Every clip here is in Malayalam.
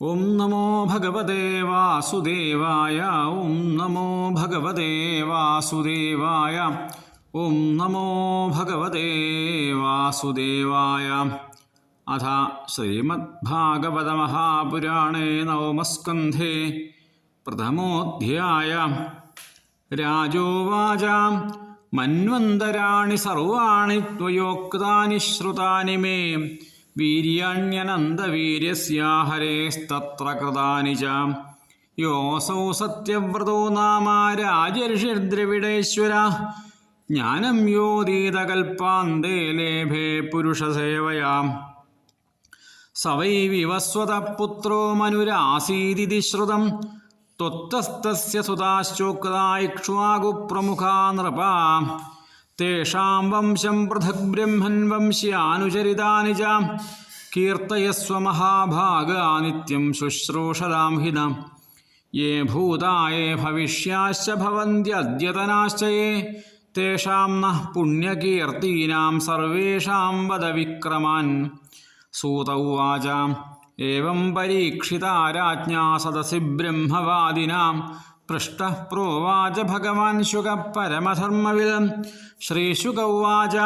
ഓം നമോ ഭഗവതേ വാസുദേവായ ഓം നമോ ഭഗവതേ വാസുദേവായ ഓം നമോ ഭഗവതേ വാസുദേവായ അഥ ശ്രീമദ്ഭാഗവതമഹാപുരാണേ നവമസ്കന്ധേ പ്രഥമോധ്യായ. രാജോവാച മന്വന്തരാണി സർവാണി ത്വയോക്താനി ശ്രുതാനി മേ. വീര്യാണ്യനന്തവീര്യസ്യാ ഹരേസ്തത്ര കൃതാനി ച. യോസൗ സത്യവ്രതോ നാമ രാജർഷിർദ്രവിടേശ്വര. ജ്ഞാനം യോദീതകൽപ്പാന്തേ ലേഭേ പുരുഷസേവയാം. സവൈ വിവസ്വത പുത്രോ മനുരാസീതിഥി ശ്രുതം. ത്വത്തസ്തസ്യ സുതാശ്ചോക്തായിക്ഷ്വാകുപ്രമുഖാ നൃപാ. തേഷാം വംശം പൃഥക് ബ്രഹ്മൻ വംശ്യാനുചരിതാനി ച കീർത്തയസ്വ മഹാഭാഗാ നിത്യം ശുശ്രൂഷതാം ഹിത യേ ഭൂതായേ ഭവിഷ്യാശ്ച ഭവന്ത്യദ്യതനാശ്ച യേ തേഷാം നഃ പുണ്യകീർത്തീനാം സർവേഷാം വദ വിക്രമാൻ സൂത ഉവാച एवं परीक्षिता राज्ञा सदसि ब्रह्मवादिनां പൃഷ്ട പ്രോവാച ഭഗവാൻ ശുക പരമധർമ്മവിൽ ശ്രീശുക ഉവാച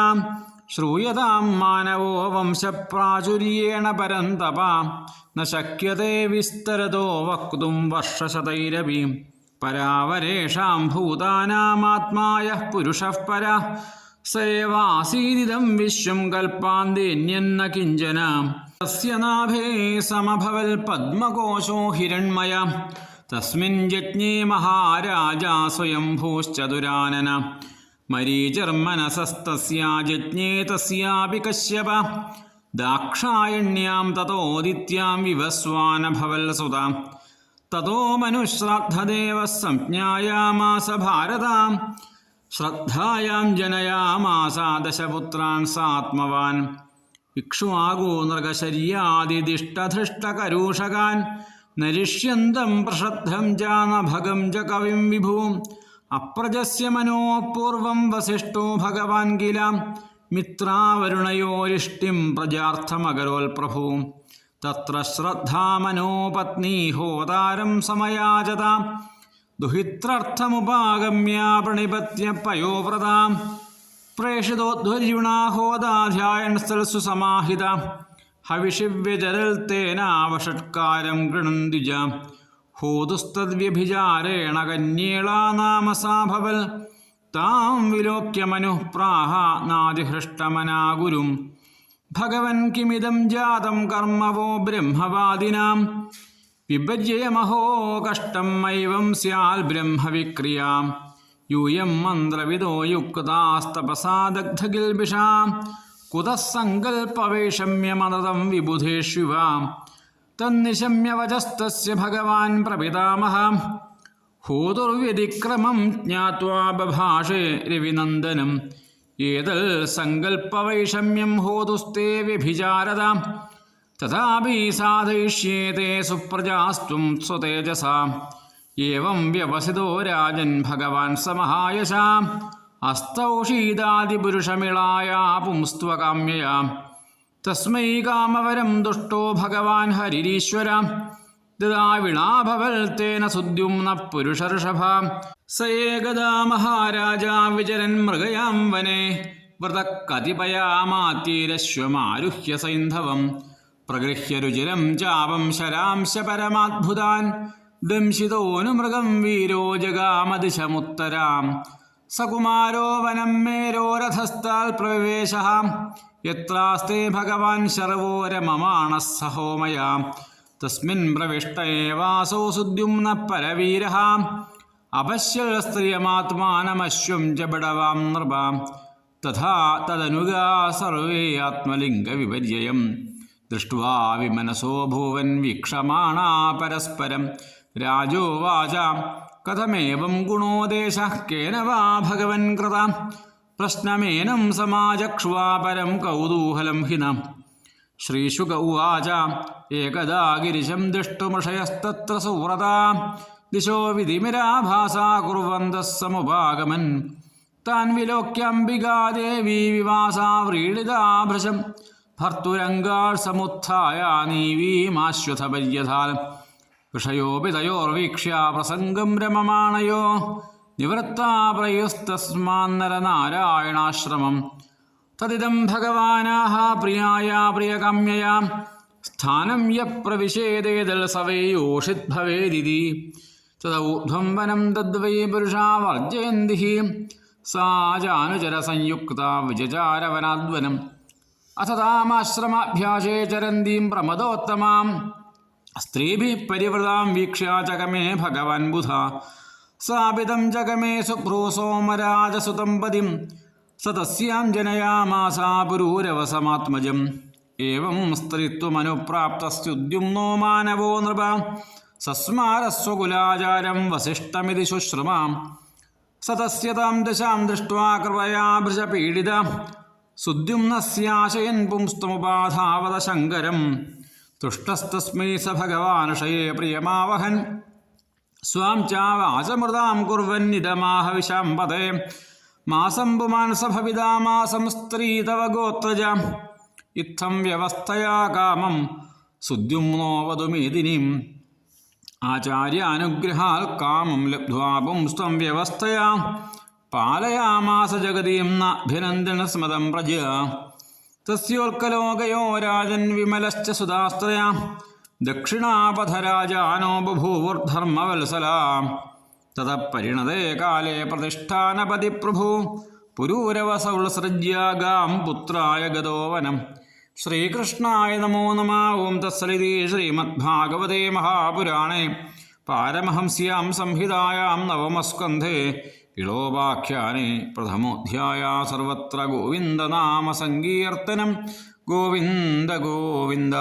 ശ്രൂയതാം മാനവോ വംശപ്രാചുര്യേണ പരന്തപ. ന ശക്യത്തെ വിസ്തരതോ വക്തും വർഷശതൈരവി. പരാവരേഷാം ഭൂതാനാമാത്മായ പുരുഷഃ പര. സേവാസീരിതം വിശ്വം കൽപ്പാന്തേന്യെന്ന കിഞ്ചന. തസ്യ നാഭേ സമഭവൽ പദ്മകോശോ ഹിരൺമയ തസ്മിൻ യജ്ഞേ മഹാരാജ സ്വയംഭൂശ്ചതുരാനന. മരീചർമ്മനസസ്തസ്യാജ്ഞേ തസ്യാപി കശ്യപ. ദാക്ഷായണ്യാം തതോദിത്യാം വിവസ്വാനഭവൽ സുത. തതോ മനുശ്രാദ്ധദേവ സംജ്ഞായാമാസ ഭാരതാം. ശ്രദ്ധായാം ജനയാമാസ ദശപുത്രാൻ സാത്മവാൻ. ഇക്ഷുവാകൂ നൃഗശര്യാദിദിഷ്ടധൃഷ്ടകരൂഷകാൻ നരിഷ്യന്തം പ്രഷദ്ധം ജാനഭഗം ജ കവിം വിഭൂം അപ്രജസ്യ മനോപൂർവം വസിഷ്ഠോ ഭഗവാൻ കില മിത്രാവരുണയോരിഷ്ടിം പ്രജാർത്ഥമകരോൽപ്രഭൂ തത്ര ശ്രദ്ധാമനോപത്നീ ഹോതാരം സമയാജത ദുഹിത്രർത്ഥമുപാഗമ്യ പ്രണിപത്യ പയോവ്രതാം പ്രേഷിതോധ്വര്യുണാഹോദാധ്യായൻ സ്ഥലസു സമാഹിത ഹവിഷിവ്യജരൽ തേനാവഷട്കാരം ഗൃണന്തിജ. ഹൂതുസ്തദ്വ്യഭിചാരേണ കന്യേളാനാമസാഭവൽ. നാമ സാഭവൽ താം വിലോക്യ മനുഃ പ്രാഹ നാദിഹൃഷ്ടമനാ ഗുരും ഭഗവൻ കിമിതം ജാതം കർമ്മവോ ബ്രഹ്മവാദിനാം. വിഭജ്യമഹോ കഷ്ടം മൈവം സ്യാൽ ബ്രഹ്മവിക്രിയാം. യൂയം മന്ത്രവിദോ യുക്താസ്തപസാദഗ്ധകിൽബിഷാം കുതഃ സങ്കൽപ്പവൈഷമ്യമനതം തന്നിശമ്യവചസ്തസ്യ തന്നിശമ്യ വചസ്തസ്യ ഭഗവാൻ പ്രപിതാമഹ. ഹൂതുർവ്യതിക്രമം ജ്ഞാത്വാ ബഭാഷേ രവിനന്ദനം. ഏതൽ സങ്കൽപ്പവൈഷമ്യം ഹോതുസ്തേ വ്യഭിചാരത. തഥാപി സാധയിഷ്യേത്തെ സുപ്രജാസ്ത്വം സ്വതേജസാ. ഏവം വ്യവസിതോ രാജൻ ഭഗവാൻ സമഹായശാ. ഹസ്തൗഷീദാദിപുരുഷമിളായ പുംസ്ത്വകാമ്യയാ തസ്മൈ കാമവരം ദുഷ്ടോ ഭഗവാൻ ഹരിരീശ്വര. ദദാവിളാഭവൽ തേന സുദ്യുംന പുരുഷർഷഭ. സ ഏകദാ മഹാരാജാ വിചരൻ മൃഗയാം വനെ. കതിപയാമാരശ്വമാരുഹ്യ സൈന്ധവം. പ്രഗൃഹ്യ രുചിരം ചാപം ശരാംശ പരമാത്ഭുതാൻ. ദംശിതോനു മൃഗം വീരോ ജഗാമദിശമുത്തരാം സകുമാരോ വനം മേരോരഥസ്ഥാൽ പ്രവേശ യത്രാസ്തേ ഭഗവാൻ ശർവോരമമാണ സഹോമയാ തസ്മിൻ പ്രവിഷ്ടേവാസോ സുദ്യുംന പരവീര അപശ്യ ജബടവാം നൃപാം. തഥാ തദനുഗാ സർവേ ആത്മലിംഗവിപര്യം ദൃഷ്ട്വാ വിമനസോ ഭൂവൻ വീക്ഷമാണാ പരസ്പരം. രാജോവാച कथमेवं गुणोदेशः केन वा भगवन्कृता प्रश्नमेनं समाजक्ष्वापरं कौतूहलं हिना। श्रीशुक उवाच एक गिरिशं दृष्टुमषयस्तत्र सुव्रता। दिशो विधिमिराभासा कुर्वन्तः समुपागमन्। तान् विलोक्यम्बिका देवी विवासा व्रीडिता भृशं। भर्तुरङ्गाः समुत्थाया नीवीमाश्वथ पर्यधाल തയോർവീക്ഷ്യ പ്രസംഗം രമമാണയോ നിവൃത്താ പ്രയുസ്തസ്മാന്നരനാരായണാശ്രമം തദിദം ഭഗവാനാഹ പ്രിയായ പ്രിയകാമ്യയാ സ്ഥാനം യ പ്രവിശേദേതൽ സവേയോഷിത് ഭവേദിതി തദൂർധ്വം വനം തദ്വൈ പുരുഷാ വർജയന്തി സാ ജാനുചരസംയുക്ത വിജചാരവനാദ്വനം അഥ താമാശ്രമാഭ്യാസേ ചരന്തീം പ്രമദോത്തമാം സ്ത്രീഭിः പരിവൃതാം വീക്ഷ്യ ജഗമേ ഭഗവൻ ബുധ സാപിതം ജഗമേ സുഭ്രൂ സോമരാജസുതം പതിം സ തസ്യാം ജനയാമാസാ പുരൂരവസമാത്മജം ഏവം സ്ത്രീത്വമനുപ്രാപ്തസ്യുദ്യുമ്നോ മാനവോ നൃപ സസ്മാരസ്വകുലാചാരം വസിഷ്ഠമിതി ശുശ്രുമാം स तस्य तां दशां दृष्ट्वा कृपया भृशपीडित सुद्युम्नस्याशयन् पुंस्तमुपाधावद शङ्करम् തുഷ്ടസ്തസ്മൈ സ ഭഗവാനുഷയേ പ്രിയമാവഹൻ. സ്വാം ചാവാചമൃതാം കുർവന്നിതമാഹ വിശാംബതേ. മാസം പുമാൻ സഭവിതാമാസം സ്ത്രീ തവ ഗോത്രജ. ഇത്തം വ്യവസ്ഥയാ കാമം സുദ്യുംനോ സുദ്യുമ്നോ വധുമേദിനിം ആചാര്യാനുഗ്രഹാൽ കാമം ലബ്ധ്വാപും സ്വം വ്യവസ്ഥയാ. പാലയാമാസ ജഗതീം നഭിനന്ദന സ്മതം പ്രജയാ. തസ്യോൽക്കലോകയോ രാജൻ വിമലശ്ച സുതാസ്ത്രയാ ദക്ഷിണാപഥരാജാനോ ബഭൂവുർധർമ്മവത്സലാ തത പരിണതേ കാലേ പ്രതിഷ്ഠാനപതി പ്രഭു പുരൂരവസൗളസൃജ്യ ഗാം പുത്രായ ഗതോവനം ശ്രീകൃഷ്ണായ നമോ നമ ഓം തസ്സലിതി ശ്രീമദ്ഭാഗവതേ മഹാപുരാണേ പാരമഹംസ്യാം സംഹിതായാം നവമസ്കന്ധേ ഇളോപാഖ്യാനെ പ്രഥമോധ്യായ സർവത്ര ഗോവിന്ദനാമ സങ്കീർത്തനം ഗോവിന്ദ ഗോവിന്ദ.